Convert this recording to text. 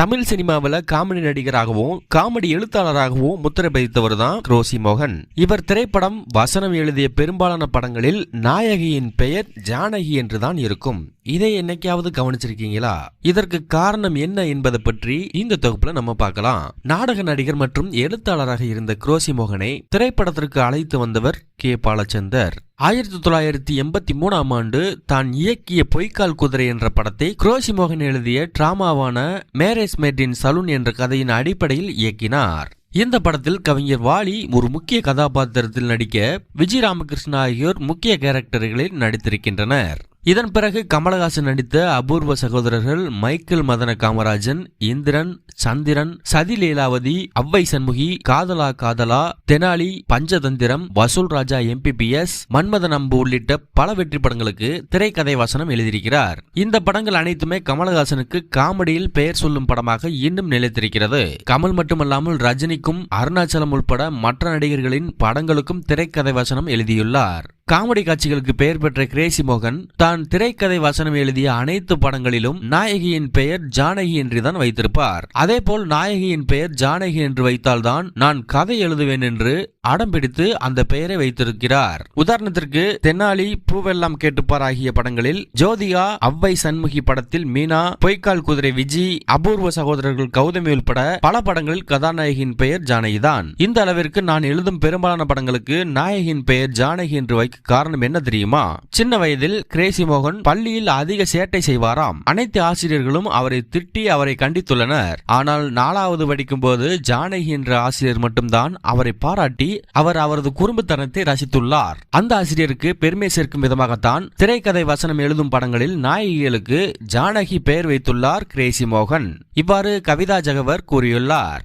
தமிழ் சினிமாவில் comedy நடிகராகவும் comedy எழுத்தாளராகவும் முத்திரை பதித்தவர் தான் ரோசி மோகன். இவர் திரைப்படம் வசனம் எழுதிய பெரும்பாலான படங்களில் நாயகியின் பெயர் ஜானகி என்றுதான் இருக்கும். இதை என்னைக்காவது கவனிச்சிருக்கீங்களா? இதற்கு காரணம் என்ன என்பதை பற்றி இந்த தொகுப்புல நம்ம பார்க்கலாம். நாடக நடிகர் மற்றும் எழுத்தாளராக இருந்த குரோசி மோகனை திரைப்படத்திற்கு அழைத்து வந்தவர் கே. பாலச்சந்தர். ஆயிரத்தி தொள்ளாயிரத்தி எண்பத்தி மூணாம் ஆண்டு தான் இயக்கிய பொய்க்கால் குதிரை என்ற படத்தை குரோசி மோகன் எழுதிய டிராமாவான மேரேஜ் மேட்டின் சலூன் என்ற கதையின் அடிப்படையில் இயக்கினார். இந்த படத்தில் கவிஞர் வாலி ஒரு முக்கிய கதாபாத்திரத்தில் நடிக்க விஜய் ராமகிருஷ்ணா ஆகியோர் முக்கிய கேரக்டர்களில் நடித்திருக்கின்றனர். இதன் பிறகு கமலஹாசன் நடித்த அபூர்வ சகோதரர்கள் மைக்கேல் மதன காமராஜன் இந்திரன் சந்திரன் சதி லீலாவதி அவ்வை சண்முகி காதலா காதலா தெனாலி பஞ்சதந்திரம் வசூல் ராஜா எம்பிபிஎஸ் மன்மதன் அம்பு உள்ளிட்ட பல வெற்றி படங்களுக்கு திரைக்கதை வசனம் எழுதியிருக்கிறார். இந்த படங்கள் அனைத்துமே கமலஹாசனுக்கு காமெடியில் பெயர் சொல்லும் படமாக இன்னும் நிலைத்திருக்கிறது. கமல் மட்டுமல்லாமல் ரஜினிக்கும் அருணாச்சலம் உட்பட மற்ற நடிகர்களின் படங்களுக்கும் திரைக்கதை வசனம் எழுதியுள்ளார். காமெடி காட்சிகளுக்கு பெயர் பெற்ற கிரேசி மோகன் தான் திரைக்கதை வசனம் எழுதிய அனைத்து படங்களிலும் நாயகியின் பெயர் ஜானகி என்றுதான் வைத்திருப்பார். அதேபோல் நாயகியின் பெயர் ஜானகி என்று வைத்தால்தான் நான் கதை எழுதுவேன் என்று அடம் பிடித்து அந்த பெயரை வைத்திருக்கிறார். உதாரணத்திற்கு தென்னாலி பூவெல்லாம் கேட்டுப்பார் ஆகிய படங்களில் ஜோதிகா அவ்வை சண்முகி படத்தில் மீனா பொய்க்கால் குதிரை விஜி அபூர்வ சகோதரர்கள் கௌதமி உள்பட பல படங்களில் கதாநாயகியின் பெயர் ஜானகி தான் இந்த அளவிற்கு நான் எழுதும் பெரும்பாலான படங்களுக்கு நாயகியின் பெயர் ஜானகி என்று வைக்க காரணம் என்ன தெரியுமா? சின்ன வயதில் கிரேசி மோகன் பள்ளியில் அதிக சேட்டை செய்வாராம். அனைத்து ஆசிரியர்களும் அவரை திட்டி அவரை கண்டித்துள்ளனர். ஆனால் நாலாவது படிக்கும் போது ஜானகி என்ற ஆசிரியர் மட்டும்தான் அவரை பாராட்டி அவர் அவரது குறும்புத்தனத்தை ரசித்துள்ளார். அந்த ஆசிரியருக்கு பெருமை சேர்க்கும் விதமாகத்தான் திரைக்கதை வசனம் எழுதும் படங்களில் நாயகிகளுக்கு ஜானகி பெயர் வைத்துள்ளார் கிரேசி மோகன். இவ்வாறு கவிதா ஜகவர் கூறியுள்ளார்.